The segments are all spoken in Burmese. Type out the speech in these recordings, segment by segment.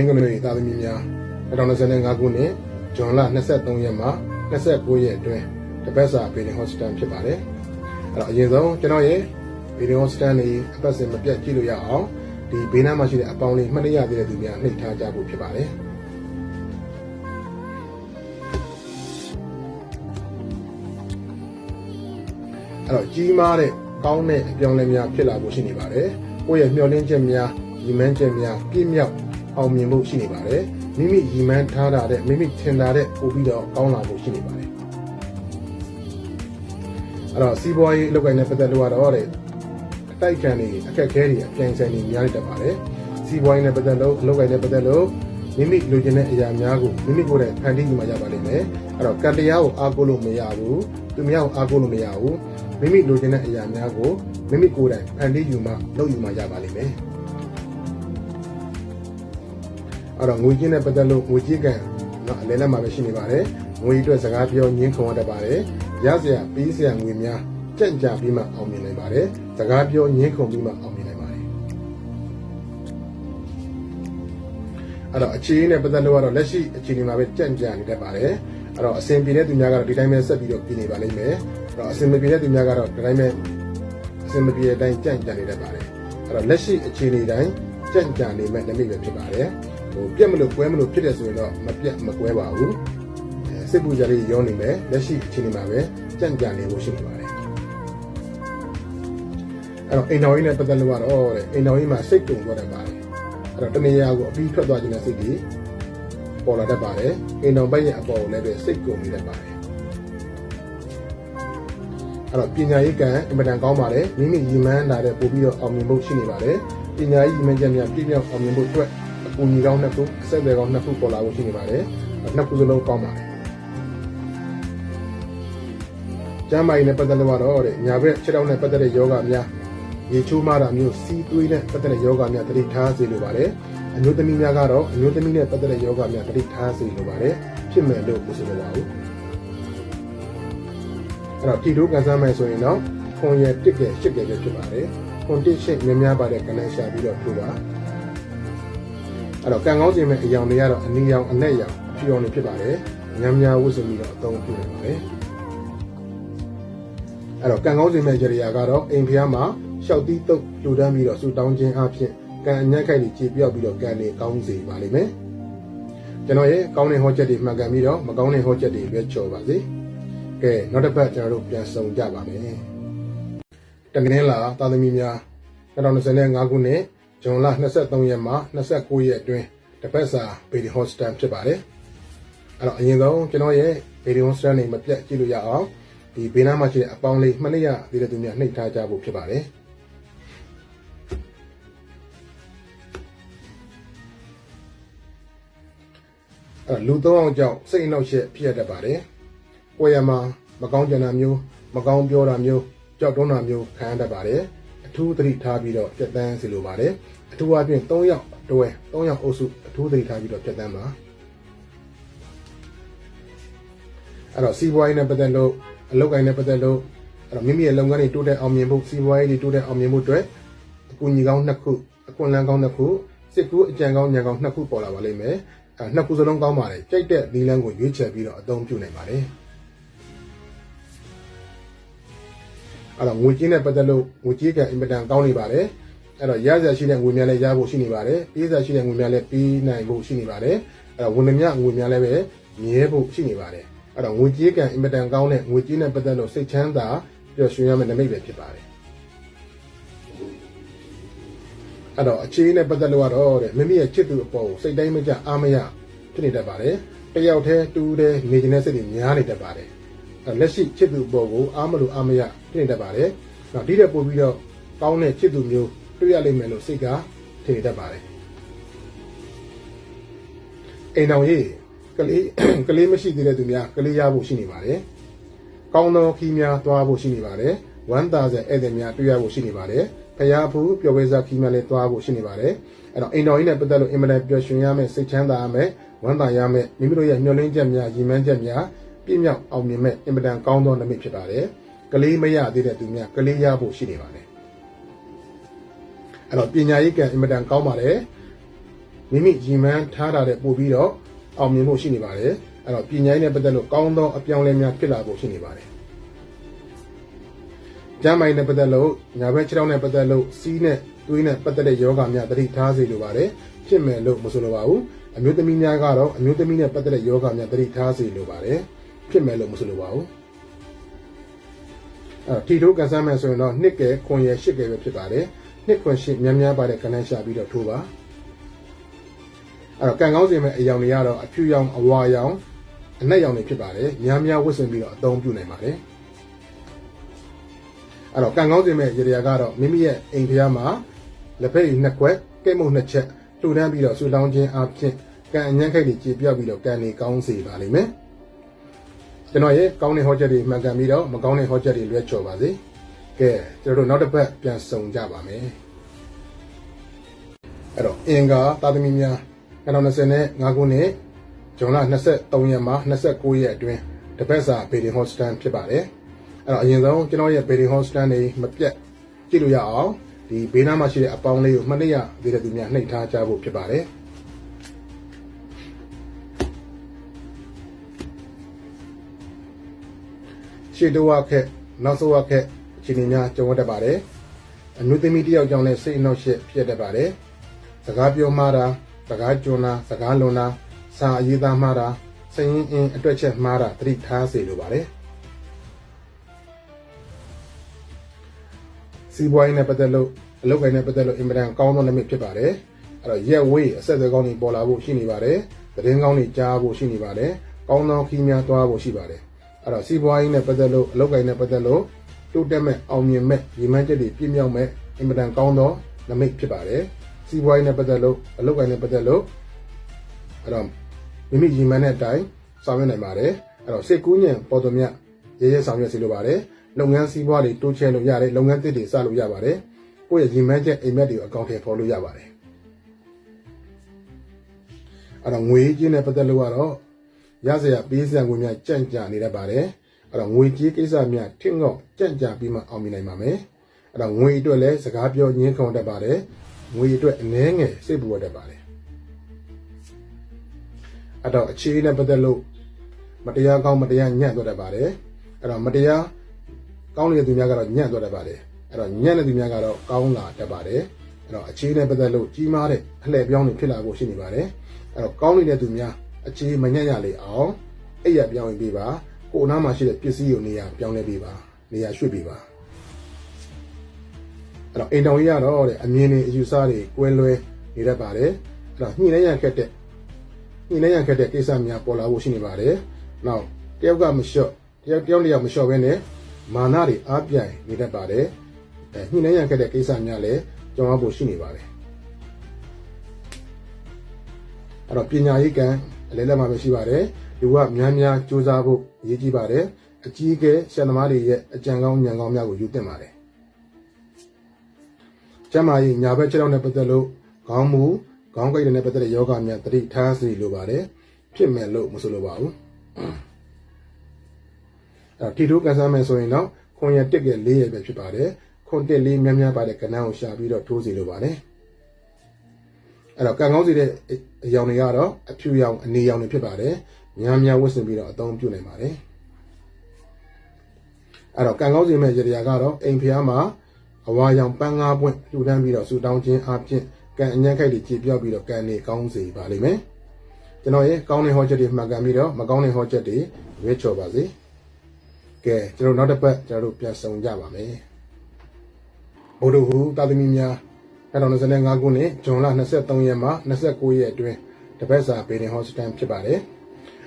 င်္ဂလိပ်သာသမီများ2025ခုနှစ်ဇွန်လ23ရက်မှ29ရက်အတွင်းတပတ်စာဘေဒင်ဟောစတန်ဖြစ်ပါတယ်အဲ့တော့အရင်ဆုံးကျွန်တော်ရဲ့ဘေဒင်ဟောစတန်လေးအပတ်စဉ်မပြတ်ကြည့်လို့ရအောင်ဒီဘေးနားမှာရှိတဲ့အပေါင်းလေးမှတ်ရသေးတဲ့သူများနှိပ်ထားကြဖို့ဖြစ်ပါတယ်အဲ့တော့ကြီးမားတဲ့ကောင်းတဲ့အပြောင်းလဲများဖြစ်လာဖို့ရှိနေပါတယ်ကိုယ့်ရဲ့မျှော်လင့်ချက်များညီမန်းချက်များပြည့်မြောက် အောင်မြင်ဖို့ရှိနေပါတယ်မိမိညီမန်းထားတာတဲ့မိမိထင်တာတဲ့ပို့ပြီးတော့ကောင်းလာဖို့ရှိနေပါတယ်အဲ့တော့စီးပွားရေးအလုပ်ကိုင်းနဲ့ပတ်သက်လို့ကတော့တဲ့အတိုက်ခံတွေအခက်အခဲတွေအပြိုင်ဆိုင်တွေများနေတတ်ပါတယ်စီးပွားရေးနဲ့ပတ်သက်လို့အလုပ်ကိုင်းနဲ့ပတ်သက်လို့မိမိလိုချင်တဲ့အရာများကိုမိမိကိုယ်တိုင်ဖန်တီးယူမှရပါလိမ့်မယ်အဲ့တော့ကံတရားကိုအားကိုးလို့မရဘူးသူများကိုအားကိုးလို့မရဘူးမိမိလိုချင်တဲ့အရာများကိုမိမိကိုယ်တိုင်ဖန်တီးယူမှလုပ်ယူမှရပါလိမ့်မယ် အဲ့တော့ငွေချင်းနဲ့ပတ်သက်လို့ငွေကြီးကံနော်အလဲလက်မှာပဲရှိနေပါတယ်ငွေအတွက်စကားပြောညင်းခုံရတတ်ပါတယ်ရစရာပေးစရာငွေများကြန့်ကြာပြီးမှအောင်မြင်နိုင်ပါတယ်စကားပြောညင်းခုံပြီးမှအောင်မြင်နိုင်ပါတယ်အဲ့တော့အခြေအနေနဲ့ပတ်သက်လို့ကတော့လက်ရှိအခြေအနေမှာပဲကြန့်ကြာနေတတ်ပါတယ်အဲ့တော့အစဉ်ပြေတဲ့သူများကတော့ဒီတိုင်းပဲဆက်ပြီးတော့ပြည်နေပါလိမ့်မယ်အဲ့တော့အစဉ်မပြေတဲ့သူများကတော့ဒီတိုင်းပဲအစဉ်မပြေတဲ့အတိုင်းကြန့်ကြာနေတတ်ပါတယ်အဲ့တော့လက်ရှိအခြေအနေတိုင်းကြန့်ကြာနေမဲ့နမိတ်ပဲဖြစ်ပါတယ် ဟိုပြက်မလို့ကွဲမလို့ဖြစ်တယ်ဆိုရင်တော့မပြက်မကွဲပါဘူးအဲစစ်ပူကြလေးရောနေမယ်လက်ရှိအခြေအနေမှာပဲကြန့်ကြာနေဖို့ရှိနေပါတယ်အဲ့တော့အိမ်တော်ကြီးနဲ့ပတ်သက်လို့ကတော့တဲ့အိမ်တော်ကြီးမှာစိတ်တုံသွားတတ်ပါတယ်အဲ့တော့တနေရာကိုအပြီးထွက်သွားခြင်းနဲ့စိတ်ကြီးပေါ်လာတတ်ပါတယ်အိမ်တော်ဘက်ရဲ့အပေါ်ကိုလည်းပဲစိတ်ကုန်နေတတ်ပါတယ်အဲ့တော့ပညာရေးကံအင်မတန်ကောင်းပါတယ်မိမိရည်မှန်းတာတဲ့ပို့ပြီးတော့အောင်မြင်ဖို့ရှိနေပါတယ်ပညာရေးရည်မှန်းချက်များပြည့်မြောက်အောင်မြင်ဖို့အတွက် အကူအညီကောင်းနှစ်ခုအဆက်အသွယ်ကောင်းနှစ်ခုပေါ်လာဖို့ရှိနေပါတယ်နှစ်ခုစလုံးကောင်းပါတယ်ကျမ်းမာရေးနဲ့ပတ်သက်လို့ကတော့တဲ့ညာဘက်ခြေထောက်နဲ့ပတ်သက်တဲ့ယောဂများရေချိုးမာတာမျိုးစီးသွေးနဲ့ပတ်သက်တဲ့ယောဂများတတိထားစေလိုပါတယ်အမျိုးသမီးများကတော့အမျိုးသမီးနဲ့ပတ်သက်တဲ့ယောဂများတတိထားစေလိုပါတယ်ဖြစ်မယ်လို့မဆိုလိုပါဘူးအဲ့တော့ဒီတို့ကန်ဆန်းမယ်ဆိုရင်တော့ခွန်ရတစ်ကဲရှစ်ကဲပဲဖြစ်ပါတယ်ခွန်တစ်ရှစ်များများပါတဲ့ကနေရှာပြီးတော့ထိုးပါ အဲ့တော့ကံကောင်းခြင်းမဲ့အယောင်တွေကတော့အနီရောင်အနက်ရောင်အဖြူရောင်တွေဖြစ်ပါတယ်ညံများဝတ်စုံပြီးတော့အသုံးပြုနေပါတယ်အဲ့တော့ကံကောင်းခြင်းမဲ့ကြရိယာကတော့အိမ်ဖျားမှာရှောက်တီးတုတ်လူတန်းပြီးတော့ဆူတောင်းခြင်းအဖြစ်ကံအညက်ခိုက်တွေခြေပြောက်ပြီးတော့ကံတွေကောင်းစေပါလိမ့်မယ်ကျွန်တော်ရဲ့ကောင်းတဲ့ဟောချက်တွေမှန်ကန်ပြီးတော့မကောင်းတဲ့ဟောချက်တွေရွေးချော်ပါစေကဲနောက်တစ်ပတ်ကျွန်တော်တို့ပြန်ဆုံကြပါမယ်တကယ်လာသာသမီများ2025ခုနှစ် ဇွန်လ23ရက်မှ29ရက်အတွင်းတပတ်စာဘေဒီဟော့စတန်ဖြစ်ပါတယ်အဲ့တော့အရင်ဆုံးကျွန်တော်ရဲ့ဘေဒီဟော့စတန်နေမပြတ်ကြည့်လို့ရအောင်ဒီဘေးနားမှာရှိတဲ့အပေါင်းလေးမှတ်ရသေးတဲ့သူများနှိပ်ထားကြဖို့ဖြစ်ပါတယ်အဲ့လူသုံးအောင်ကြောင့်စိတ်အနှောက်အယှက်ဖြစ်ရတတ်ပါတယ်။ကိုယ်ရမှာမကောင်းကြံတာမျိုး မကောင်းပြောတာမျိုးကြောက်တွန်းတာမျိုးခံရတတ်ပါတယ်။ အထူးသတိထားပြီးတော့ပြတ်တန်းစီလိုပါတယ်။အထူးအပြင်3ယောက်တွဲ3ယောက်အုပ်စုအထူးသတိထားပြီးတော့ပြတ်တန်းပါ။အဲ့တော့စီးပွားရေးနဲ့ပတ်သက်လို့အလုပ်ကိုင်းနဲ့ပတ်သက်လို့အဲ့တော့မိမိရဲ့လုပ်ငန်းတွေတိုးတက်အောင်မြင်ဖို့စီးပွားရေးတွေတိုးတက်အောင်မြင်ဖို့အတွက်အကူအညီကောင်းနှစ်ခုအခွင့်အလမ်းကောင်းနှစ်ခုစစ်ကူအကြံကောင်းဉာဏ်ကောင်းနှစ်ခုပေါ်လာပါလိမ့်မယ်။အဲနှစ်ခုစလုံးကောင်းပါတယ်ကြိုက်တဲ့နီလန်းကိုရွေးချယ်ပြီးတော့အသုံးပြုနိုင်ပါတယ် အဲ့တော့ငွေကြေးနဲ့ပတ်သက်လို့ငွေကြေးကအင်မတန်ကောင်းနေပါတယ်အဲ့တော့ရရရှိတဲ့ငွေများလည်းရဖို့ရှိနေပါတယ်ပေးစားရှိတဲ့ငွေများလည်းပေးနိုင်ဖို့ရှိနေပါတယ်အဲ့တော့ဝန်ထမ်းများငွေများလည်းပဲမြဲဖို့ရှိနေပါတယ်အဲ့တော့ငွေကြေးကအင်မတန်ကောင်းတဲ့ငွေကြေးနဲ့ပတ်သက်လို့စိတ်ချမ်းသာပျော်ရွှင်ရမယ့်နမိတ်ပဲဖြစ်ပါတယ်အဲ့တော့အခြေအနေနဲ့ပတ်သက်လို့ကတော့တဲ့မိမိရဲ့ချစ်သူအပေါ်ကိုစိတ်တိုင်းမကြအားမရဖြစ်နေတတ်ပါတယ်တယောက်တည်းတူတည်းနေခြင်းနဲ့စိတ်တွေများနေတတ်ပါတယ်အဲ့ လက်ရှိချစ်သူအပေါ်ကိုအားမလို့အားမရဖြစ်နေတတ်ပါတယ်နောက်ဒီတဲ့ပို့ပြီးတော့ကောင်းတဲ့ချစ်သူမျိုးတွေ့ရလိမ့်မယ်လို့စိတ်ကထင်နေတတ်ပါတယ်အိမ်တော်ကြီးကလေးကလေးမရှိသေးတဲ့သူများကလေးရဖို့ရှိနေပါတယ်ကောင်းသောခီးများသွားဖို့ရှိနေပါတယ်1000ဧည့်သည်များတွေ့ရဖို့ရှိနေပါတယ်ဖရာဖူးပျော်ပွဲစားခီးမှလည်းသွားဖို့ရှိနေပါတယ်အဲ့တော့အိမ်တော်ကြီးနဲ့ပတ်သက်လို့အင်မတန်ပျော်ရွှင်ရမယ်စိတ်ချမ်းသာရမယ်ဝမ်းသာရမယ်မိမိတို့ရဲ့မျှော်လင့်ချက်များရည်မှန်းချက်များ ပြည့်မြောက်အောင်မြင်မဲ့အင်မတန်ကောင်းသောနမိတ်ဖြစ်ပါတယ်ကလေးမရသေးတဲ့သူများကလေးရဖို့ရှိနေပါတယ်အဲ့တော့ပညာရေးကံအင်မတန်ကောင်းပါတယ်မိမိရည်မှန်းထားတာတဲ့ပို့ပြီးတော့အောင်မြင်ဖို့ရှိနေပါတယ်အဲ့တော့ပညာရေးနဲ့ပတ်သက်လို့ကောင်းသောအပြောင်းအလဲများဖြစ်လာဖို့ရှိနေပါတယ်ကျမ်းမိုင်းနဲ့ပတ်သက်လို့ညာဘက်ခြေထောက်နဲ့ပတ်သက်လို့စီးနဲ့သွေးနဲ့ပတ်သက်တဲ့ယောဂများသတိထားစေလိုပါတယ်ဖြစ်မယ်လို့မဆိုလိုပါဘူးအမျိုးသမီးများကတော့အမျိုးသမီးနဲ့ပတ်သက်တဲ့ယောဂများသတိထားစေလိုပါတယ် ဖြစ်မယ်လို့မဆိုလိုပါဘူးအဲ့ထီထိုးကန်ဆန်းမယ်ဆိုရင်တော့နှစ်ကဲခွန်ရယ်ရှစ်ကဲပဲဖြစ်ပါတယ်နှစ်ခွန်ရှစ်များများပါတဲ့ကဏ္ဍရှာပြီးတော့ထိုးပါအဲ့တော့ကံကောင်းစင်မဲ့အယောင်တွေကတော့အဖြူရောင်အဝါရောင်အနက်ရောင်တွေဖြစ်ပါတယ်များများဝတ်ဆင်ပြီးတော့အသုံးပြုနိုင်ပါတယ်အဲ့တော့ကံကောင်းစင်မဲ့ရေရာကတော့မိမိရဲ့အိမ်ဖျားမှာလက်ဖက်ရည်နှစ်ခွက်ကဲ့မုတ်နှစ်ချက်လှူဒန်းပြီးတော့ဆူတောင်းခြင်းအပြင်ကံအញ្ញံ့ခိုက်တွေကြည်ပြောက်ပြီးတော့ကံတွေကောင်းစေပါလိမ့်မယ် ကျွန်တော်ရဲ့ကောင်းတဲ့ဟောချက်တွေမှန်ကန်ပြီးတော့မကောင်းတဲ့ဟောချက်တွေလွဲချော်ပါစေကဲကျွန်တော်တို့နောက်တစ်ပတ်ပြန်ဆုံကြပါမယ်အဲ့တော့အင်္ဂါသာသမီများ2025ခုနှစ်ဇွန်လ23ရက်မှ29ရက်အတွင်းတပတ်စာဘေဒင်ဟော့စတန်ဖြစ်ပါတယ်အဲ့တော့အရင်ဆုံးကျွန်တော်ရဲ့ဘေဒင်ဟော့စတန်တွေမပြတ်ကြည့်လို့ရအောင်ဒီဘေးနားမှာရှိတဲ့အပေါင်းလေးကိုမှတ်ရသေးတဲ့သူများနှိပ်ထားကြဖို့ဖြစ်ပါတယ် ရှေ့တော့ခက်နောက်ဆုံးခက်အခြေအနေများကြုံရတတ်ပါတယ်အမျိုးသမီးတစ်ယောက်ကြောင့်လည်းစိတ်အနှောက်အယှက်ဖြစ်တတ်ပါတယ်စကားပြောမှားတာစကားကြွတာစကားလွန်တာစာအရေးသားမှားတာစိတ်ရင်းအင်းအတွက်ချက်မှားတာသတိထားစေလိုပါတယ်စီးပွားရေးနဲ့ပတ်သက်လို့အလုပ်ကိုင်းနဲ့ပတ်သက်လို့အင်မတန်ကောင်းသောနမိတ်ဖြစ်ပါတယ်အဲ့တော့ရက်ဝေးအဆက်အသွယ်ကောင်းတွေပေါ်လာဖို့ရှိနေပါတယ်သတင်းကောင်းတွေကြားဖို့ရှိနေပါတယ်ကောင်းသောခီးများသွားဖို့ရှိပါတယ် အဲ့တော့စီးပွားရေးနဲ့ပတ်သက်လို့အလုပ်ကိုင်းနဲ့ပတ်သက်လို့တိုးတက်မဲ့အောင်မြင်မဲ့ရည်မှန်းချက်တွေပြည့်မြောက်မဲ့အင်မတန်ကောင်းသောနမိတ်ဖြစ်ပါတယ်စီးပွားရေးနဲ့ပတ်သက်လို့အလုပ်ကိုင်းနဲ့ပတ်သက်လို့အဲ့တော့မိမိရည်မှန်းတဲ့အတိုင်းဆောင်ရွက်နိုင်ပါတယ်အဲ့တော့စိတ်ကူးညံပေါ်တော်မြတ်ရဲရဲဆောင်ရွက်စီလိုပါတယ်လုပ်ငန်းစီးပွားတွေတိုးချဲ့လို့ရတယ်လုပ်ငန်းသစ်တွေစလို့ရပါတယ်ကိုယ့်ရဲ့ရည်မှန်းချက်အိမ်မက်တွေကိုအကောင့်ထဲပေါ်လို့ရပါတယ်အဲ့တော့ငွေကြေးနဲ့ပတ်သက်လို့ကတော့ ရစရာပေးစရာငွေများကြန့်ကြာနေတတ်ပါတယ်အဲ့တော့ငွေကြေးကိစ္စများထင်ငေါ့ကြန့်ကြာပြီးမှအောင်မြင်နိုင်ပါမယ်အဲ့တော့ငွေအတွက်လည်းစကားပြောညင်းခုန်တတ်ပါတယ်ငွေအတွက်အနည်းငယ်စိတ်ပူတတ်ပါတယ်အဲ့တော့အခြေအနေနဲ့ပတ်သက်လို့မတရားကောင်းမတရားညံ့သွားတတ်ပါတယ်အဲ့တော့မတရားကောင်းနေတဲ့သူများကတော့ညံ့သွားတတ်ပါတယ်အဲ့တော့ညံ့တဲ့သူများကတော့ကောင်းလာတတ်ပါတယ်အဲ့တော့အခြေအနေပတ်သက်လို့ကြီးမားတဲ့အလှည့်ပြောင်းတွေဖြစ်လာဖို့ရှိနေပါတယ်အဲ့တော့ကောင်းနေတဲ့သူများ အခြေမညံ့ရလေအောင်အဲ့ရပြောင်းရင်ပြပါကိုအနားမှာရှိတဲ့ပစ္စည်းကိုနေရာပြောင်းလဲပြပါနေရာရွှေ့ပြပါအဲ့တော့အိမ်တော်ကြီးကတော့တဲ့အမြင်တွေအယူဆတွေကွဲလွဲနေတတ်ပါတယ်အဲ့တော့ညှိနှိုင်းရခက်တဲ့ညှိနှိုင်းရခက်တဲ့ကိစ္စများပေါ်လာဖို့ရှိနေပါတယ်နောက်တယောက်ကမလျှော့တယောက်တယောက်လျောက်မလျှော့ဘဲနဲ့မာနတွေအားပြိုင်နေတတ်ပါတယ်အဲညှိနှိုင်းရခက်တဲ့ကိစ္စများလည်းကြောင်းရဖို့ရှိနေပါတယ်အဲ့တော့ပညာရေးကံ အလဲလက်မှာပဲရှိပါတယ်လူကများများစူးစမ်းဖို့အရေးကြီးပါတယ်အကြီးအကဲဆရာသမားတွေရဲ့အကြံကောင်းဉာဏ်ကောင်းများကိုယူသင့်ပါတယ်ကျမကြီးညာဘက်ခြေထောက်နဲ့ပတ်သက်လို့ခေါင်းမူခေါင်းကိုက်တွေနဲ့ပတ်သက်တဲ့ယောဂများတတိထားစီလိုပါတယ်ဖြစ်မယ်လို့မဆိုလိုပါဘူးအဲထီထိုးကန်ဆန်းမယ်ဆိုရင်တော့ခွန်ရတစ်ကလေးရပဲဖြစ်ပါတယ်ခွန်တစ်လေးများများပါတဲ့ကဏ္ဍကိုရှာပြီးတော့ထိုးစီလိုပါတယ် အဲ့တော့ကံကောင်းစီတဲ့အရောင်တွေကတော့အဖြူရောင်အနေရောင်တွေဖြစ်ပါတယ်များများဝတ်ဆင်ပြီးတော့အသုံးပြုနိုင်ပါတယ်အဲ့တော့ကံကောင်းစီမဲ့ရတရားကတော့အိမ်ဖျားမှာအဝါရောင်ပန်းငါးပွင့်လှူဒန်းပြီးတော့ဆူတောင်းခြင်းအပြင်ကံအញ្ញံ့ခိုက်တွေကြည်ပြောက်ပြီးတော့ကံနေကောင်းစေပါလိမ့်မယ်ကျွန်တော်ရဲ့ကောင်းတဲ့ဟောချက်တွေမှတ်ကန်ပြီးတော့မကောင်းတဲ့ဟောချက်တွေရွေးချော်ပါစေကဲကျွန်တော်နောက်တစ်ပတ်ကျွန်တော်တို့ပြန်ဆုံကြပါမယ်ဘုဒ္ဓဟူတာသမီများ 2025ခုနှစ်ဇွန်လ23ရက်မှ29ရက်အတွင်းတပတ်စာဘေဒင်ဟော့စတန်ဖြစ်ပါတယ်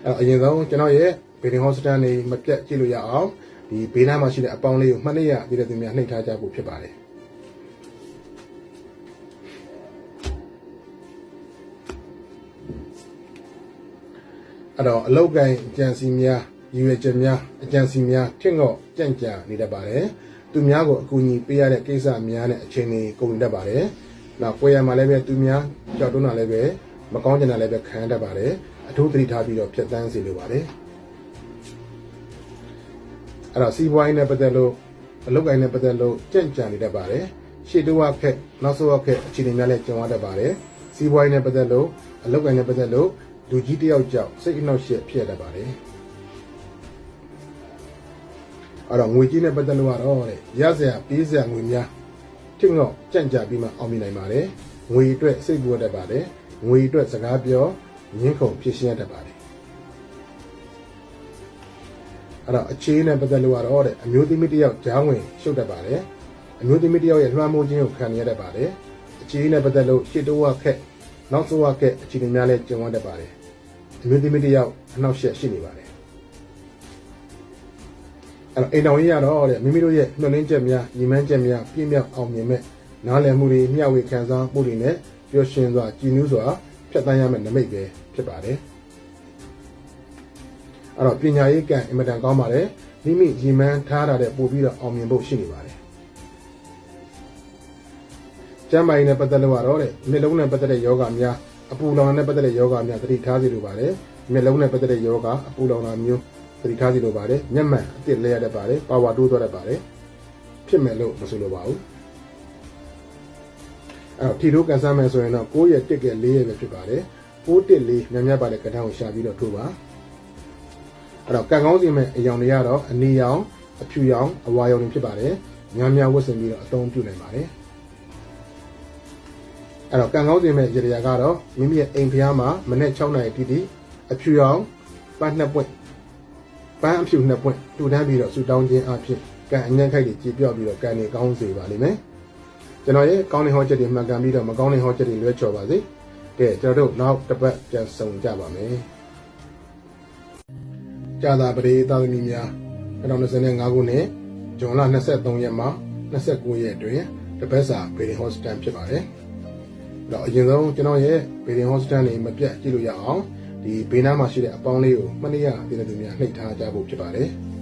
အဲအရင်ဆုံးကျွန်တော်ရဲ့ဘေဒင်ဟော့စတန်တွေမပြတ်ကြည့်လို့ရအောင်ဒီဘေးနားမှာရှိတဲ့အပေါင်းလေးကိုမှတ်နေရသေးတဲ့သူများနှိပ်ထားကြဖို့ဖြစ်ပါတယ်အဲ့တော့အလောက်ကိုင်းကြံစီများရည်ရွယ်ချက်များအကြံစီများထင့်ငေါ့ကြံ့ကြာနေတတ်ပါတယ် သူများကိုအကူအညီပေးရတဲ့ကိစ္စများနဲ့အချိန်တွေကုန်နေတတ်ပါတယ်နောက်ပွဲရမှာလည်းပဲသူများကြောက်တွန်းတာလည်းပဲမကောင်းကြတာလည်းပဲခံရတတ်ပါတယ်အထူးသတိထားပြီးတော့ဖြတ်သန်းစီလိုပါတယ်အဲ့တော့စီးပွားရေးနဲ့ပတ်သက်လို့အလုပ်ကိုင်းနဲ့ပတ်သက်လို့ကြံ့ကြာနေတတ်ပါတယ်ရှေ့တော့ခက်နောက်ဆုံးခက်အခြေအနေများလည်းကြုံရတတ်ပါတယ်စီးပွားရေးနဲ့ပတ်သက်လို့အလုပ်ကိုင်နဲ့ပတ်သက်လို့လူကြီးတယောက်ကြောင့်စိတ်အနှောက်အယှက်ဖြစ်ရတတ်ပါတယ် အဲ့တော့ငွေကြီးနဲ့ပတ်သက်လို့ကတော့တဲ့ရစရာပေးစရာငွေများထင်တော့ကြန့်ကြပြီးမှအောင်မြင်နိုင်ပါတယ်ငွေအတွက်စိတ်ပူတတ်ပါတယ်ငွေအတွက်စကားပြောငင်းခုန်ဖြစ်ရှင်းရတတ်ပါတယ်အဲ့တော့အခြေအနေနဲ့ပတ်သက်လို့ကတော့တဲ့အမျိုးသမီးတစ်ယောက်ကြားဝင်ရှုပ်တတ်ပါတယ်အမျိုးသမီးတစ်ယောက်ရဲ့လွှမ်းမိုးခြင်းကိုခံရတတ်ပါတယ်အခြေအနေနဲ့ပတ်သက်လို့ရှစ်တိုးဝခက်နောက်ဆုံးဝခက်အခြေအနေများလည်းကျင်ဝတ်တတ်ပါတယ်အမျိုးသမီးတစ်ယောက်အနှောက်အယှက်ရှိနေပါတယ် အဲ့တော့အိမ်တော်ကြီးရတော့တဲ့မိမိတို့ရဲ့နှုတ်လင်းချက်များညီမန်းချက်များပြည့်မြောက်အောင်မြင်မဲ့နားလည်မှုတွေမျှဝေခံစားမှုတွေနဲ့ပျော်ရွှင်စွာကြည်နူးစွာဖြတ်သန်းရမယ့်နမိတ်ပဲဖြစ်ပါတယ်အဲ့တော့ပညာရေးကံအင်မတန်ကောင်းပါတယ်မိမိညီမန်းထားတာတဲ့ပို့ပြီးတော့အောင်မြင်ဖို့ရှိနေပါတယ်ကျမ်းမာရေးနဲ့ပတ်သက်လို့ကတော့တဲ့နှလုံးနဲ့ပတ်သက်တဲ့ယောဂများအပူလောင်နဲ့ပတ်သက်တဲ့ယောဂများသတိထားစီလိုပါတယ်မျက်လုံးနဲ့ပတ်သက်တဲ့ယောဂအပူလောင်တာမျိုး သတိထားစီလိုပါတယ်မျက်မှန်အစ်စ်လဲရတတ်ပါတယ်ပါဝါတိုးသွားတတ်ပါတယ်ဖြစ်မယ်လို့မဆိုလိုပါဘူးအဲ့တော့ထီထိုးကန်ဆန်းမယ်ဆိုရင်တော့6ရက်1က4ရက်ပဲဖြစ်ပါတယ်6တက်4များများပါတဲ့ကဏ္ဍကိုရှာပြီးတော့ထိုးပါအဲ့တော့ကံကောင်းစီမဲ့အယောင်တွေကတော့အနီရောင်အဖြူရောင်အဝါရောင်တွေဖြစ်ပါတယ်များများဝတ်ဆင်ပြီးတော့အသုံးပြုနိုင်ပါတယ်အဲ့တော့ကံကောင်းစီမဲ့ရရကတော့မိမိရဲ့အိမ်ဖျားမှာမနေ့6နာရီတိတိအဖြူရောင်ပန်းနှစ်ပွင့် ပန်းအဖြူနှစ်ပွင့်တူတန်းပြီးတော့ဆူတောင်းခြင်းအဖြစ်ကံအညံ့ခိုက်တွေကြည်ပြော့ပြီးတော့ကံတွေကောင်းစေပါလိမ့်မယ်ကျွန်တော်ရဲ့ကောင်းတဲ့ဟောချက်တွေမှန်ကန်ပြီးတော့မကောင်းတဲ့ဟောချက်တွေလွဲချော်ပါစေကဲကျွန်တော်တို့နောက်တစ်ပတ်ပြန်ဆုံကြပါမယ်ကြာသာပရိသာသမီများ2025ခုနှစ်ဇွန်လ23ရက်မှ29ရက်အတွင်းတပတ်စာဗေဒင်ဟောစတန်ဖြစ်ပါတယ်။တော့အရင်ဆုံးကျွန်တော်ရဲ့ဗေဒင်ဟောစတန်နေမပြတ်ကြည့်လို့ရအောင် ဒီဘေးနားမှာရှိတဲ့အပေါင်းလေးကိုမှတ်ရတဲ့သူများနှိပ်ထားကြဖို့ဖြစ်ပါတယ်။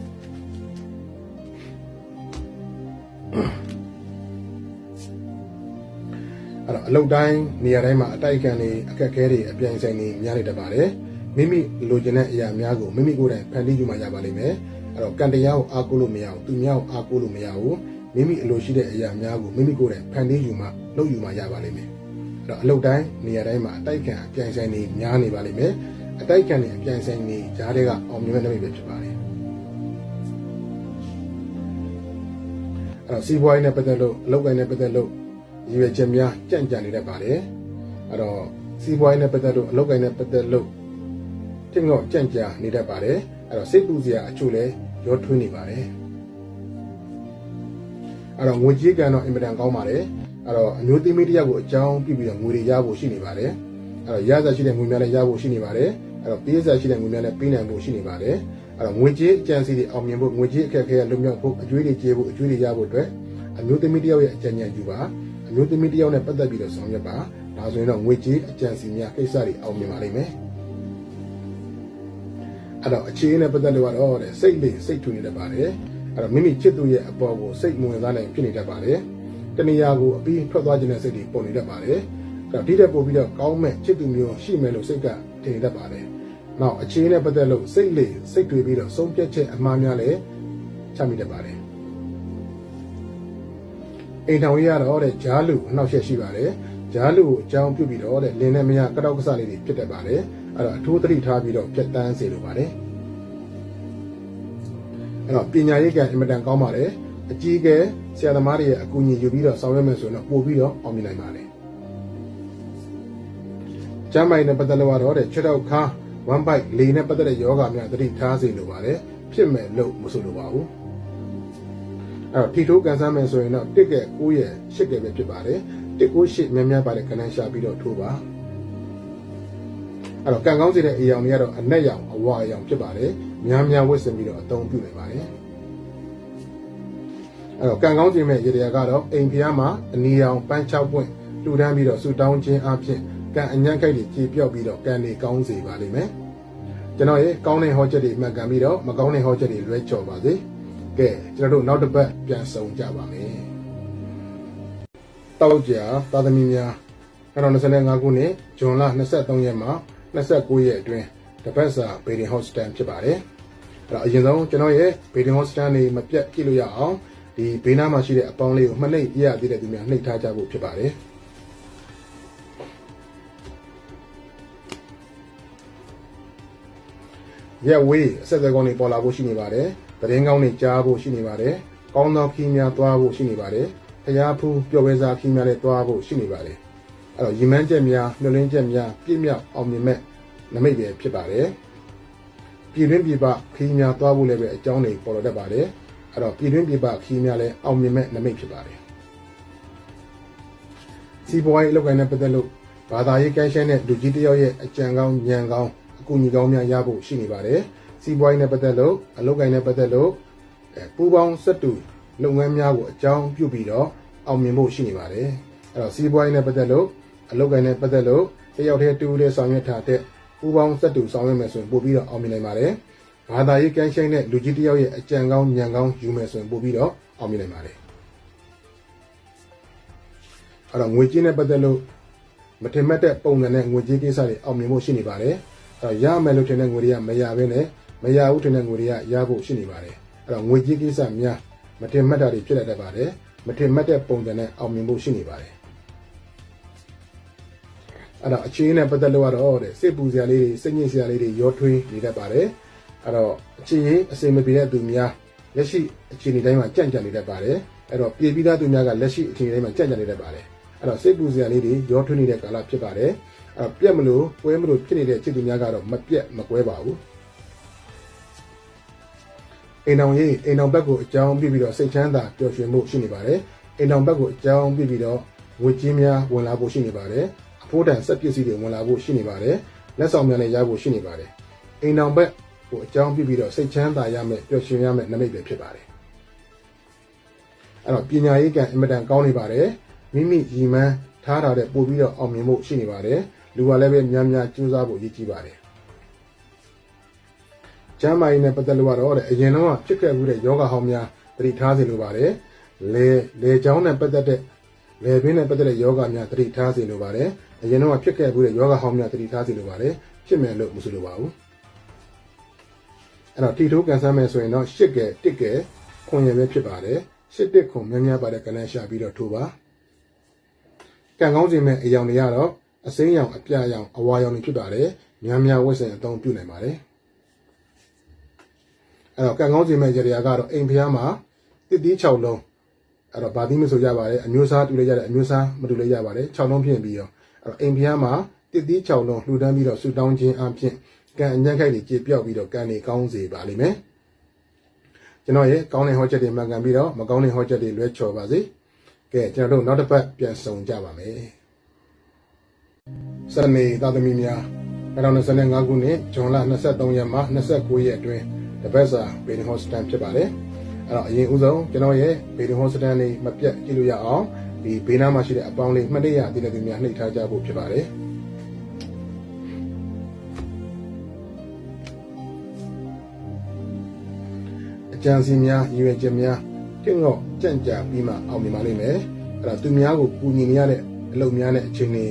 အဲ့တော့အလုတ်တိုင်းနေရာတိုင်းမှာအတိုက်အခံတွေအခက်အခဲတွေအပြိုင်ဆိုင်တွေများနေတတ်ပါတယ်မိမိလိုချင်တဲ့အရာများကိုမိမိကိုယ်တိုင်ဖန်တီးယူမှရပါလိမ့်မယ်အဲ့တော့ကံတရားကိုအားကိုးလို့မရဘူးသူများကိုအားကိုးလို့မရဘူးမိမိအလိုရှိတဲ့အရာများကိုမိမိကိုယ်တိုင်ဖန်တီးယူမှလုပ်ယူမှရပါလိမ့်မယ်အဲ့ တော့အလုတ်တိုင်းနေရာတိုင်းမှာအတိုက်အခံအပြိုင်ဆိုင်တွေများနေပါလိမ့်မယ်အတိုက်အခံတွေအပြိုင်ဆိုင်တွေကြားထဲကအောင်မြင်မဲ့နမိတ်ပဲဖြစ်ပါတယ်အဲ့တော့စီးပွားရေးနဲ့ပတ်သက်လို့အလုပ်ကိုင်နဲ့ပတ်သက်လို့ရည်ရွယ်ချက်များကြံ့ကြံနေတတ်ပါတယ်အဲ့တော့စီးပွားရေးနဲ့ပတ်သက်လို့အလုပ်ကိုင်နဲ့ပတ်သက်လို့ထင်တော့ကြံ့ကြာနေတတ်ပါတယ်အဲ့တော့စိတ်ပူစရာအချို့လည်းရောထွေးနေပါတယ်အဲ့တော့ငွေကြေးကံတော့အင်မတန်ကောင်းပါတယ် အဲ့တော့အမျိုးသမီးတယောက်ကိုအကြောင်းပြပြီးတော့ငွေတွေရဖို့ရှိနေပါတယ်အဲ့တော့ရစားရှိတဲ့ငွေများလည်းရဖို့ရှိနေပါတယ်အဲ့တော့ပေးစားရှိတဲ့ငွေများလည်းပေးနိုင်ဖို့ရှိနေပါတယ်အဲ့တော့ငွေကြေးအကြံစီတွေအောင်မြင်ဖို့ငွေကြေးအခက်အခဲလွတ်မြောက်ဖို့အကျွေးတွေကျေးဖို့အကျွေးတွေရဖို့အတွက်အမျိုးသမီးတယောက်ရဲ့အကြံဉာဏ်ယူပါအမျိုးသမီးတယောက်နဲ့ပတ်သက်ပြီးတော့ဆောင်ရွက်ပါဒါဆိုရင်တော့ငွေကြေးအကြံစီများကိစ္စတွေအောင်မြင်ပါလိမ့်မယ်အဲ့တော့အခြေအနေနဲ့ပတ်သက်လို့ကတော့တဲ့စိတ်လေးစိတ်ထူနေတတ်ပါတယ်အဲ့တော့မိမိချစ်သူရဲ့အပေါ်ကိုစိတ်မဝင်စားနိုင်ဖြစ်နေတတ်ပါတယ် တဏှာကိုအပြီးထွက်သွားခြင်းနဲ့စိတ်တွေပုံနေတတ်ပါတယ်အဲ့တော့ဒီတက်ပို့ပြီးတော့ကောင်းမဲ့ချစ်သူမျိုးရှိမယ်လို့စိတ်ကထင်တတ်ပါတယ်နောက်အခြေအနေနဲ့ပတ်သက်လို့စိတ်လေးစိတ်တွေပြီးတော့ဆုံးဖြတ်ချက်အမှားများလည်းချမိတတ်ပါတယ်အိမ်ထောင်ကြီးရတော့တဲ့ဂျားလူအနောက်ရှက်ရှိပါတယ်ဂျားလူကိုအကြောင်းပြုပြီးတော့တဲ့လင်းနဲ့မရကတောက်ကဆလေးတွေဖြစ်တတ်ပါတယ်အဲ့တော့အထူးသတိထားပြီးတော့ပြတ်တန်းစေလိုပါတယ်အဲ့တော့ပညာရေးကအင်မတန်ကောင်းပါတယ်အကြီးအကဲ ဆရာသမားတွေရဲ့အကူအညီယူပြီးတော့ဆောင်ရွက်မယ်ဆိုရင်တော့ပို့ပြီးတော့အောင်မြင်နိုင်ပါတယ်ကျမ်းမိုင်နဲ့ပတ်သက်လို့ကတော့တဲ့ချက်တော့ခါ1 byte လေနဲ့ပတ်သက်တဲ့ယောဂများသတိထားစေလိုပါတယ်ဖြစ်မယ်လို့မဆိုလိုပါဘူးအဲ့တော့ထီထိုးကန်ဆန်းမယ်ဆိုရင်တော့တစ်ကဲ9ရဲ့10ကဲပဲဖြစ်ပါတယ်တစ်9 10များများပါတဲ့ကဏ္ဍရှာပြီးတော့ထိုးပါအဲ့တော့ကံကောင်းစေတဲ့အရာတွေကတော့အနက်ရောင်အဝါရောင်ဖြစ်ပါတယ်များများဝတ်ဆင်ပြီးတော့အသုံးပြုနိုင်ပါတယ် အဲ့တော့ကံကောင်းစေမဲ့ရေတရာကတော့အိမ်ဖျားမှာအနီရောင်ပန်း6ပွင့်တူတန်းပြီးတော့ဆူတောင်းခြင်းအပြင်ကံအညံ့ခိုက်တွေကြေပြော့ပြီးတော့ကံတွေကောင်းစေပါလိမ့်မယ်ကျွန်တော်ရဲ့ကောင်းတဲ့ဟောချက်တွေမှတ်ကန်ပြီးတော့မကောင်းတဲ့ဟောချက်တွေလွဲချော်ပါစေကဲကျွန်တော်တို့နောက်တစ်ပတ်ပြန်ဆုံကြပါမယ်တောက်ကြသာသမီများ2025ခုနှစ်ဇွန်လ23ရက်မှာ29ရက်အတွင်းတပတ်စာဘေဒင်ဟော့စတန်ဖြစ်ပါတယ်အဲ့တော့အရင်ဆုံးကျွန်တော်ရဲ့ဘေဒင်ဟော့စတန်နေမပြတ်ကြည့်လို့ရအောင် ဒီဘေးနားမှာရှိတဲ့အပေါင်းလေးကိုမနှိပ်ရသေးတဲ့သူများနှိပ်ထားကြဖို့ဖြစ်ပါတယ်ရက်ဝေးအဆက်အသွယ်ကောင်းတွေပေါ်လာဖို့ရှိနေပါတယ်။သတင်းကောင်းတွေကြားဖို့ရှိနေပါတယ်။ကောင်းသောခီးများသွားဖို့ရှိနေပါတယ်။ဖျားဖူးပျော်ပွဲစားခီးများလည်းသွားဖို့ရှိနေပါတယ်။အဲ့တော့ရီမန်းချက်များမျောလင်းချက်များပြည့်မြောက်အောင်မြင်မဲ့နမိတ်ပဲဖြစ်ပါတယ်။ပြည်တွင်းပြည်ပခီးများသွားဖို့လည်းပဲအကြောင်းတွေပေါ်လာတတ်ပါတယ်။ အဲ့တော့ပြည်တွင်းပြည်ပခီးများလည်းအောင်မြင်မဲ့နမိတ်ဖြစ်ပါတယ်စီးပွားရေးအလုပ်ကိုင်းနဲ့ပတ်သက်လို့ဘာသာရေးကဲရှင်းတဲ့လူကြီးတစ်ယောက်ရဲ့အကြံကောင်းဉာဏ်ကောင်းအကူအညီကောင်းများရဖို့ရှိနေပါတယ်စီးပွားရေးနဲ့ပတ်သက်လို့အလုပ်ကိုင်းနဲ့ပတ်သက်လို့အဲပူပေါင်းစက်တူလုပ်ငန်းများကိုအကြောင်းပြုပြီးတော့အောင်မြင်ဖို့ရှိနေပါတယ်အဲ့တော့စီးပွားရေးနဲ့ပတ်သက်လို့အလုပ်ကိုင်းနဲ့ပတ်သက်လို့တယောက်တည်းတူတူဆောင်ရွက်ထားတဲ့ပူပေါင်းစက်တူဆောင်ရွက်မယ်ဆိုရင်ပို့ပြီးတော့အောင်မြင်နိုင်ပါတယ် ဘာသာရေးကဲရှင်းတဲ့လူကြီးတစ်ယောက်ရဲ့အကြံကောင်းဉာဏ်ကောင်းယူမယ်ဆိုရင်ပို့ပြီးတော့အောင်မြင်နိုင်ပါတယ်အဲ့တော့ငွေကြေးနဲ့ပတ်သက်လို့မထင်မှတ်တဲ့ပုံစံနဲ့ငွေကြေးကိစ္စတွေအောင်မြင်ဖို့ရှိနေပါတယ်။အဲ့တော့ရမယ်လို့ထင်တဲ့ငွေတွေကမရဘဲနဲ့မရဘူးထင်တဲ့ငွေတွေကရဖို့ရှိနေပါတယ်။အဲ့တော့ငွေကြေးကိစ္စများမထင်မှတ်တာတွေဖြစ်လာတတ်ပါတယ်။မထင်မှတ်တဲ့ပုံစံနဲ့အောင်မြင်ဖို့ရှိနေပါတယ်။အဲ့တော့အခြေအနေနဲ့ပတ်သက်လို့ကတော့တဲ့စိတ်ပူစရာလေးတွေစိတ်ညစ်စရာလေးတွေရောထွေးနေတတ်ပါတယ်။ အဲ့တော့အခြေအနေအစင်မပြေတဲ့သူများလက်ရှိအခြေအနေတိုင်းမှာကြံ့ကြံ့နေတတ်ပါတယ်။အဲ့တော့ပြည်ပြီးသားသူများကလက်ရှိအခြေအနေတိုင်းမှာကြံ့ကြံ့နေတတ်ပါတယ်။အဲ့တော့စိတ်ပူစရာလေးတွေရောထွေးနေတဲ့ကာလဖြစ်ပါတယ်။အဲ့တော့ပြက်မလို့ကွဲမလို့ဖြစ်နေတဲ့ချစ်သူများကတော့မပြက်မကွဲပါဘူး။အိမ်တော်ရေးအိမ်တော်ဘက်ကိုအကြောင်းပြပြီးတော့စိတ်ချမ်းသာပျော်ရွှင်မှုရှိနေပါတယ်။အိမ်တော်ဘက်ကိုအကြောင်းပြပြီးတော့ဝေကြီးများဝင်လာဖို့ရှိနေပါတယ်။အဖို့တန်ဆက်ပစ္စည်းတွေဝင်လာဖို့ရှိနေပါတယ်။လက်ဆောင်များလည်းရဖို့ရှိနေပါတယ်။အိမ်တော်ဘက် ကိုအကြောင်းပြပြီးတော့စိတ်ချမ်းသာရမယ်ပျော်ရွှင်ရမယ်နမိတ်ပဲဖြစ်ပါတယ်။အဲ့တော့ပညာရေးကံအင်မတန်ကောင်းနေပါတယ်။မိမိရည်မှန်းထားတာတဲ့ပို့ပြီးတော့အောင်မြင်ဖို့ရှိနေပါတယ်။လူကလည်းပဲများများကြိုးစားဖို့ရည်ကြီးပါတယ်။ကျမ်းမာရေးနဲ့ပတ်သက်လို့ကတော့တဲ့အရင်တော့ဖြစ်ခဲ့မှုတဲ့ယောဂဟောင်းများတတိထားစေလိုပါတယ်။လေလေချောင်းနဲ့ပတ်သက်တဲ့လေပင်နဲ့ပတ်သက်တဲ့ယောဂများတတိထားစေလိုပါတယ်။အရင်တော့ဖြစ်ခဲ့မှုတဲ့ယောဂဟောင်းများတတိထားစေလိုပါတယ်။ဖြစ်မယ်လို့မဆိုလိုပါဘူး။ အဲ့တော့တီထိုးကန်ဆန်းမယ်ဆိုရင်တော့ရှစ်ကဲတစ်ကဲခွန်ရပဲဖြစ်ပါတယ်။ရှစ်တစ်ခွန်များများပါတဲ့ကလန်ရှာပြီးတော့ထိုးပါ။ကံကောင်းခြင်းမဲ့အယောင်တွေကတော့အစိမ်းရောင်အပြရောင်အဝါရောင်တွေဖြစ်ပါတယ်။များများဝတ်ဆင်အသုံးပြုနိုင်ပါတယ်။အဲ့တော့ကံကောင်းခြင်းမဲ့ကြရာကတော့အိမ်ဖျားမှာတစ်တီး6လုံးအဲ့တော့ဗာတိမဆိုရပါတယ်အမျိုးသားတူလေးရတဲ့အမျိုးသားမတူလေးရပါတယ်6လုံးဖြစ်ပြီးတော့အဲ့တော့အိမ်ဖျားမှာတစ်တီး6လုံးလှူဒန်းပြီးတော့ဆူတောင်းခြင်းအပြင် ကံအညံ့ခိုက်တွေကြေပြောက်ပြီးတော့ကံတွေကောင်းစေပါလိမ့်မယ်ကျွန်တော်ရဲ့ကောင်းတဲ့ဟောချက်တွေမှန်ကန်ပြီးတော့မကောင်းတဲ့ဟောချက်တွေလွဲချော်ပါစေကဲကျွန်တော်တို့နောက်တစ်ပတ်ပြန်ဆုံကြပါမယ်စနေသာသမီများ2025ခုနှစ်ဇွန်လ23ရက်မှ29ရက်အတွင်းတပတ်စာဘေဒင်ဟောစတန်ဖြစ်ပါတယ်အဲ့တော့အရင်ဦးဆုံးကျွန်တော်ရဲ့ဘေဒင်ဟောစတန်လေးမပြတ်ကြည့်လို့ရအောင်ဒီဘေးနားမှာရှိတဲ့အပေါင်းလေးမှတ်တရတည်တဲ့သူများနှိပ်ထားကြဖို့ဖြစ်ပါတယ် ကြံစီများရည်ရွယ်ချက်များတင့်တော့ကြံ့ကြာပြီးမှအောင်မြင်ပါလိမ့်မယ်အဲ့တော့သူများကိုကူညီနေရတဲ့အလုပ်များနဲ့အချိန်တွေ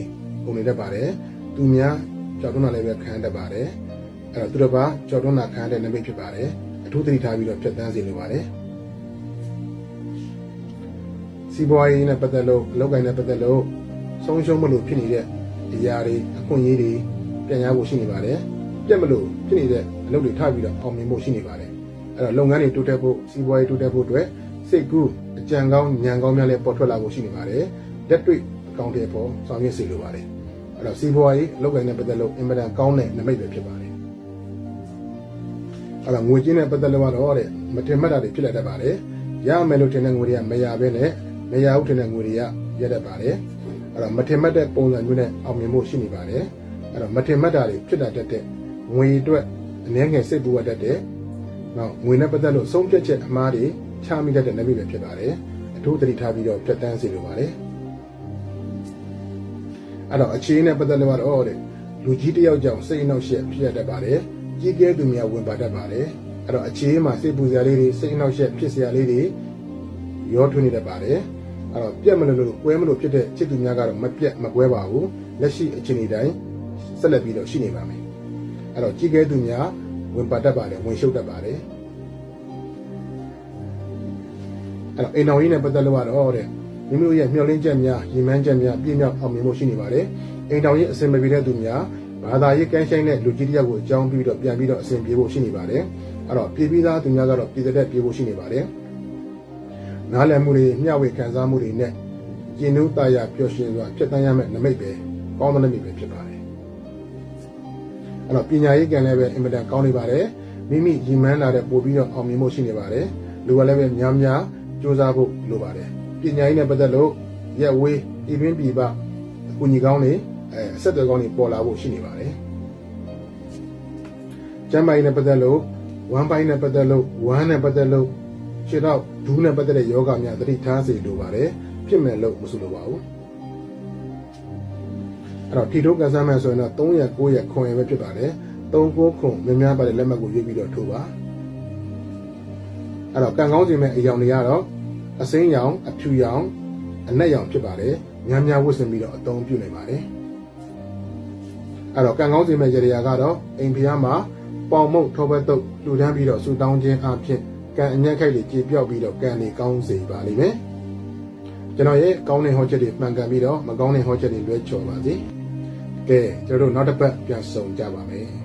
ပုံနေတတ်ပါတယ်သူများကြောက်တွန်းတာလည်းပဲခံတတ်ပါတယ်အဲ့တော့သူတို့ကကြော်တွန်းတာခံရတဲ့နမိတ်ဖြစ်ပါတယ်အထူးသတိထားပြီးတော့ဖြတ်သန်းစေလိုပါတယ်စီးပွားရေးနဲ့ပတ်သက်လို့အလုပ်ကိုင်းနဲ့ပတ်သက်လို့ဆုံးရှုံးမလို့ဖြစ်နေတဲ့အရာတွေအခွင့်အရေးတွေပြန်ရဖို့ရှိနေပါတယ်ပြက်မလို့ဖြစ်နေတဲ့အလုပ်တွေထားပြီးတော့အောင်မြင်ဖို့ရှိနေပါတယ် အဲ့တော့လုပ်ငန်းတွေတိုးတက်ဖို့စီးပွားရေးတိုးတက်ဖို့အတွက်စိတ်ကူးအကြံကောင်းဉာဏ်ကောင်းများလည်းပေါ်ထွက်လာဖို့ရှိနေပါတယ်လက်တွေ့အကောင့်တွေပေါ်ဆောင်ရွက်စေလိုပါတယ်အဲ့တော့စီးပွားရေးအလုပ်ကိုင်းနဲ့ပတ်သက်လို့အင်မတန်ကောင်းတဲ့နမိတ်ပဲဖြစ်ပါတယ်အဲ့တော့ငွေကြေးနဲ့ပတ်သက်လို့ကတော့တဲ့မတင်မှတ်တာတွေဖြစ်လာတတ်ပါတယ်ရမယ်လို့ထင်တဲ့ငွေတွေကမရဘဲနဲ့မရဘူးထင်တဲ့ငွေတွေကရတတ်ပါတယ်အဲ့တော့မတင်မှတ်တဲ့ပုံစံမျိုးနဲ့အောင်မြင်ဖို့ရှိနေပါတယ်အဲ့တော့မတင်မှတ်တာတွေဖြစ်လာတတ်တဲ့ငွေအတွက်အနည်းငယ်စိတ်ပူရတတ်တဲ့ နောက်ငွေနဲ့ပတ်သက်လို့ဆုံးဖြတ်ချက်အမှားတွေချမိတတ်တဲ့နမိတ်ပဲဖြစ်ပါတယ်အထူးသတိထားပြီးတော့ပြတ်တန်းစေလိုပါတယ်အဲ့တော့အခြေအနေနဲ့ပတ်သက်လို့ကတော့တဲ့လူကြီးတယောက်ကြောင့်စိတ်အနှောက်အယှက်ဖြစ်ရတတ်ပါတယ်ကြီးကျယ်သူများဝင်ပါတတ်ပါတယ်အဲ့တော့အခြေအနေမှာစိတ်ပူစရာလေးတွေစိတ်အနှောက်အယှက်ဖြစ်စရာလေးတွေရောထွေးနေတတ်ပါတယ်အဲ့တော့ပြက်မလို့လို့ကွဲမလို့ဖြစ်တဲ့ချစ်သူများကတော့မပြက်မကွဲပါဘူးလက်ရှိအခြေအနေတိုင်းဆက်လက်ပြီးတော့ရှိနေပါမယ်အဲ့တော့ကြီးကျယ်သူများ ဝင်ပါတတ်ပါတယ်ဝင်ရှုပ်တတ်ပါတယ်အဲ့တော့အိမ်တော်ကြီးနဲ့ပတ်သက်လို့ကတော့တဲ့မိမိတို့ရဲ့မျှော်လင့်ချက်များရည်မှန်းချက်များပြည့်မြောက်အောင်မြင်ဖို့ရှိနေပါတယ်အိမ်တော်ကြီးအစင်မပြေတဲ့သူများဘာသာရေးကန်းဆိုင်တဲ့လူကြီးတယောက်ကိုအကြောင်းပြုပြီးတော့ပြန်ပြီးတော့အစဉ်ပြေဖို့ရှိနေပါတယ်အဲ့တော့ပြည်ပြီးသားသူများကတော့ပြည်သက်ပြေဖို့ရှိနေပါတယ်နားလည်မှုတွေမျှဝေခံစားမှုတွေနဲ့ကျင်နုတာယာပျော်ရွှင်စွာဖြစ်တမ်းရမယ့်နမိတ်ပဲကောင်းတဲ့နမိတ်ပဲဖြစ်ပါတယ် အဲ့တော့ပညာရေးကံလည်းပဲအင်မတန်ကောင်းနေပါတယ်မိမိရည်မှန်းလာတဲ့ပို့ပြီးတော့အောင်မြင်မှုရှိနေပါတယ်လူကလည်းပဲများများစူးစမ်းဖို့လိုပါတယ်ပညာရေးနဲ့ပတ်သက်လို့ရက်ဝေးဤတွင်းပြည်ပအကူအညီကောင်းတွေအဲအဆက်အသွယ်ကောင်းတွေပေါ်လာဖို့ရှိနေပါတယ်ကျမ်းမာရေးနဲ့ပတ်သက်လို့ဝမ်းပိုင်းနဲ့ပတ်သက်လို့ဝမ်းနဲ့ပတ်သက်လို့ခြေတော့ဒူးနဲ့ပတ်သက်တဲ့ယောဂများသတိထားစေလိုပါတယ်ဖြစ်မယ်လို့မဆိုလိုပါဘူး အဲ့တော့ထီထိုးကန်ဆန်းမယ်ဆိုရင်တော့3ရက်9ရက်ခွန်ရက်ပဲဖြစ်ပါတယ်3 9ခွန်များများပါတဲ့လက်မှတ်ကိုရွေးပြီးတော့ထိုးပါအဲ့တော့ကံကောင်းစီမဲ့အယောင်တွေကတော့အစိမ်းရောင်အဖြူရောင်အနက်ရောင်ဖြစ်ပါတယ်များများဝတ်ဆင်ပြီးတော့အသုံးပြုနိုင်ပါတယ်အဲ့တော့ကံကောင်းစီမဲ့ရေရာကတော့အိမ်ဖျားမှာပေါင်မုတ်ထောပတ်တုတ်လှူဒန်းပြီးတော့ဆူတောင်းခြင်းအဖြစ်ကံအညက်ခိုက်တွေကြေပြောက်ပြီးတော့ကံတွေကောင်းစေပါလိမ့်မယ်ကျွန်တော်ရဲ့ကောင်းတဲ့ဟောချက်တွေမှန်ကန်ပြီးတော့မကောင်းတဲ့ဟောချက်တွေလွဲချော်ပါစေ ကဲကျွန်တော်တို့နောက်တစ်ပတ်ပြန်ဆုံကြပါမယ်